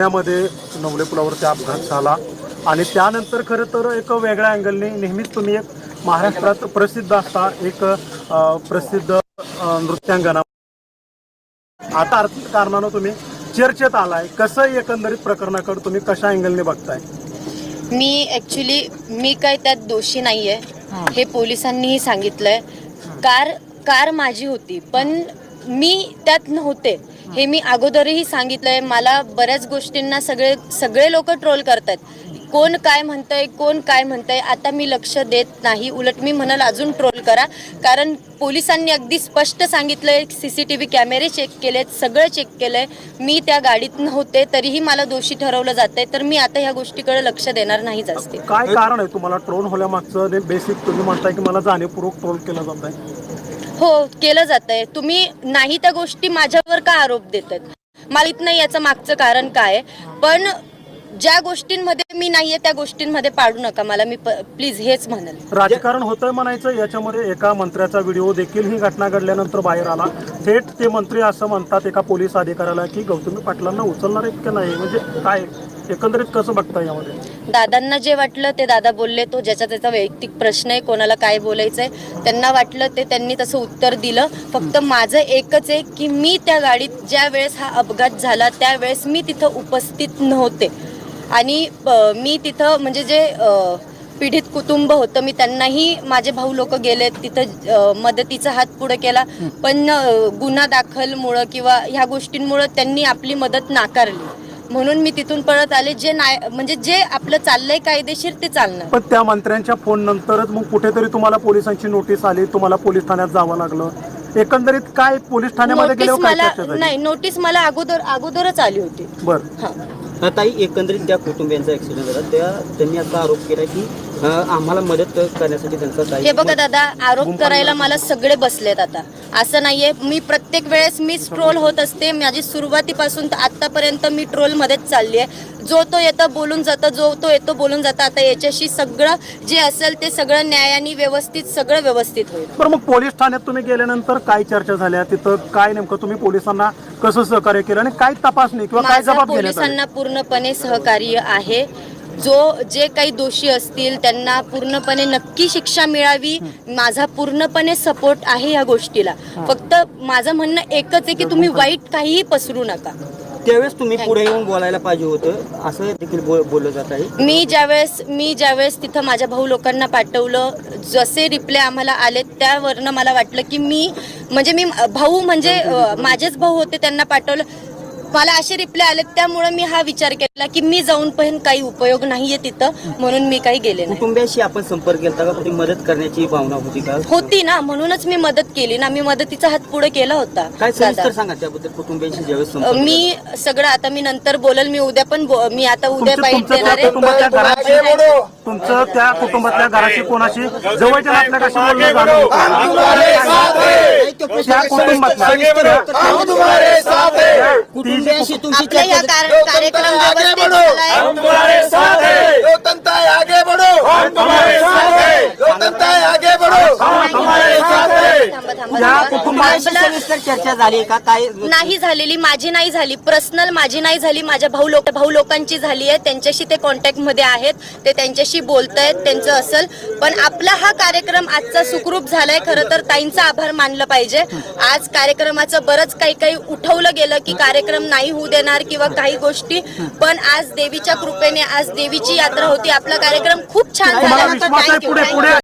पुण्यामध्ये नवले पुलावरती अपघात झाला. आणि त्यानंतर खरं तर एक वेगळ्या अँगलने नेहमीच तुम्ही एक महाराष्ट्रात प्रसिद्ध असता. एक प्रसिद्ध नृत्यांगना. आता आर्थिक कारणानं तुम्ही चर्चेत आलाय. कसं एकंदरीत प्रकरणाकडे तुम्ही कशा अँगलने बघताय? मी ऍक्च्युली मी काय त्यात दोषी नाहीये. हे पोलिसांनीही सांगितलंय. कार कार माझी होती. पण मी त्यात नव्हते. हे मी अगोदरही सांगितलंय मला बऱ्याच गोष्टींना सगळे सगळे लोक ट्रोल करतात कोण काय म्हणतंय कोण काय म्हणतंय आता मी लक्ष देत नाही. उलट मी म्हणाल अजून ट्रोल करा. कारण पोलिसांनी अगदी स्पष्ट सांगितलंय सी सी टी व्ही कॅमेरे चेक केलेत सगळं चेक केलंय. मी त्या गाडीत नव्हते तरीही मला दोषी ठरवलं जात आहे तर मी आता ह्या गोष्टीकडे लक्ष देणार नाही जास्त काय कारण आहे तुम्हाला ट्रोल होल्यामागचं बेसिक तुम्ही म्हणताय की मला जाणीवपूर्वक ट्रोल केलं जात आहे हो केलं जात आहे तुम्ही नाही त्या गोष्टी माझ्यावर का आरोप देतात? मला इथं नाही याचं मागचं कारण काय? पण ज्या गोष्टींमध्ये मी नाहीये त्या गोष्टींमध्ये पाडू नका मला. मी प्लीज हेच म्हणेल. राजकारण होतंय म्हणायचं याच्यामध्ये एका मंत्र्याचा व्हिडिओ देखील ही घटना घडल्यानंतर बाहेर आला. थेट ते मंत्री असं म्हणतात एका पोलीस अधिकाऱ्याला की गौतमी पाटलांना उचलणार आहेत की नाही? म्हणजे काय? एकंदरीत कसं बघताय यामध्ये? दादांना जे वाटलं ते दादा बोलले तो ज्याचा त्याचा वैयक्तिक प्रश्न आहे कोणाला काय बोलायचंय त्यांना वाटलं ते त्यांनी तसं उत्तर दिलं. फक्त माझं एकच आहे की मी त्या गाडीत ज्या वेळेस हा अपघात झाला त्यावेळेस मी तिथं उपस्थित नव्हते. आणि अ, मी तिथं म्हणजे जे अ, पीडित कुटुंब होतं मी त्यांनाही माझे भाऊ लोक गेले तिथं अ, मदतीचा हात पुढे केला. पण अ, गुन्हा दाखलमुळं किंवा ह्या गोष्टींमुळं त्यांनी आपली मदत नाकारली. म्हणून मी तिथून परत आले. जे नाय म्हणजे जे आपलं चाललंय कायदेशीर ते चालणार. पण त्या मंत्र्यांच्या फोन नंतरच मग कुठेतरी तुम्हाला पोलिसांची नोटीस आली तुम्हाला पोलीस ठाण्यात जावं लागलं. एकंदरीत काय पोलीस ठाण्यामध्ये नोटीस गेल्यावर काय मला चर्चा झाली? नाही नोटीस मला अगोदर अगोदरच आली होती. बरं. हा. ताई एकंदरीत ज्या कुटुंबियांचा ऍक्सिडेंट झाला. त्या त्यांनी असा आरोप केला की आम्हाला मदत करण्यासाठी त्यांचा हे बघा दादा आरोप करायला मला सगळे बसलेत आता. असं नाहीये मी प्रत्येक वेळेस मी ट्रोल होत असते. माझी सुरुवातीपासून तर आतापर्यंत मी ट्रोल मध्येच चालली आहे जो तो येतं बोलून जातं जो तो येतो बोलून जातं. आता याच्याशी सगळं जे असेल ते सगळं न्यायाने व्यवस्थित सगळं व्यवस्थित होईल. बरं मग पोलीस ठाण्यात तुम्ही गेल्यानंतर काय चर्चा झाल्या तिथं काय नेमकं तुम्ही पोलिसांना कसं सहकार्य केलं? आणि काय तपासणी किंवा काय जबाब? पोलिसांना पूर्णपणे सहकार्य आहे. जो जे काही दोषी असतील त्यांना पूर्णपणे नक्की शिक्षा मिळावी माझा पूर्णपणे सपोर्ट आहे या गोष्टीला. फक्त माझं म्हणणं एकच आहे की तुम्ही वाईट काहीही पसरू नका. त्यावेळेस तुम्ही पुढे येऊन बोलायला पाहिजे होतं असं देखील बोल- बोललं जात आहे? मी ज्यावेळेस मी ज्यावेळेस तिथं माझ्या भाऊ लोकांना पाठवलं जसे रिप्लाय आम्हाला आले त्यावरनं मला वाटलं की मी म्हणजे मी भाऊ म्हणजे माझेच भाऊ होते त्यांना पाठवलं. मला असे रिप्लाय आले त्यामुळे मी हा विचार केला की मी जाऊन पण काही उपयोग नाहीये तिथं म्हणून मी काही गेले नाही कुटुंबियांशी आपण संपर्क केला का कुठे मदत करण्याची भावना होती का होती ना म्हणूनच मी मदत केली ना मी मदतीचा हात पुढे केला होता काय. सविस्तर सांगा त्याबद्दल कुटुंबियांशी ज्यावेळेस संपर्क मी सगळं आता मी नंतर बोलल मी उद्या पण बो- मी आता उद्या तुमचं- बाईट तुमचं देणार त्या कुटुंबातल्या घराची आहे तुमचं त्या कुटुंबातल्या घराशी कोणाशी जवळच्या कशी बोलणं झालं त्या कुटुंबातल्या कुटुंबियांशी तुमची आपल्या ह्या चर्चा कार- कार्यक्रम व्यवस्थित झालाय. तुम्हारे साथ हैं लोकतंत्र आगे बढ़ो. हम तुम्हारे साथ हैं लोकतंत्र है आगे बढ़ो हम तुम्हारे साथ हैं थांबा, थांबा, या थांबा. कुटुंबाशी आपलं- सविस्तर चर्चा झाली का? काय नाही झालेली माझी नाही झाली. पर्सनल माझी नाही झाली. माझ्या भाऊ लोक भाऊ लोकांची झाली आहे. त्यांच्याशी ते कॉन्टॅक्टमध्ये आहेत. ते त्यांच्याशी बोलतायत. त्यांचं असेल. पण आपला हा कार्यक्रम आजचा सुखरूप झालाय. खरं तर ताईंचा आभार मानलं पाहिजे. आज कार्यक्रमाचं बरंच काही काही उठवलं गेलं की कार्यक्रम नाही होऊ देणार किंवा काही गोष्टी. पण आज देवीच्या कृपेने आज देवीची यात्रा होती. आपला कार्यक्रम खूप छान झाला. थँक्यू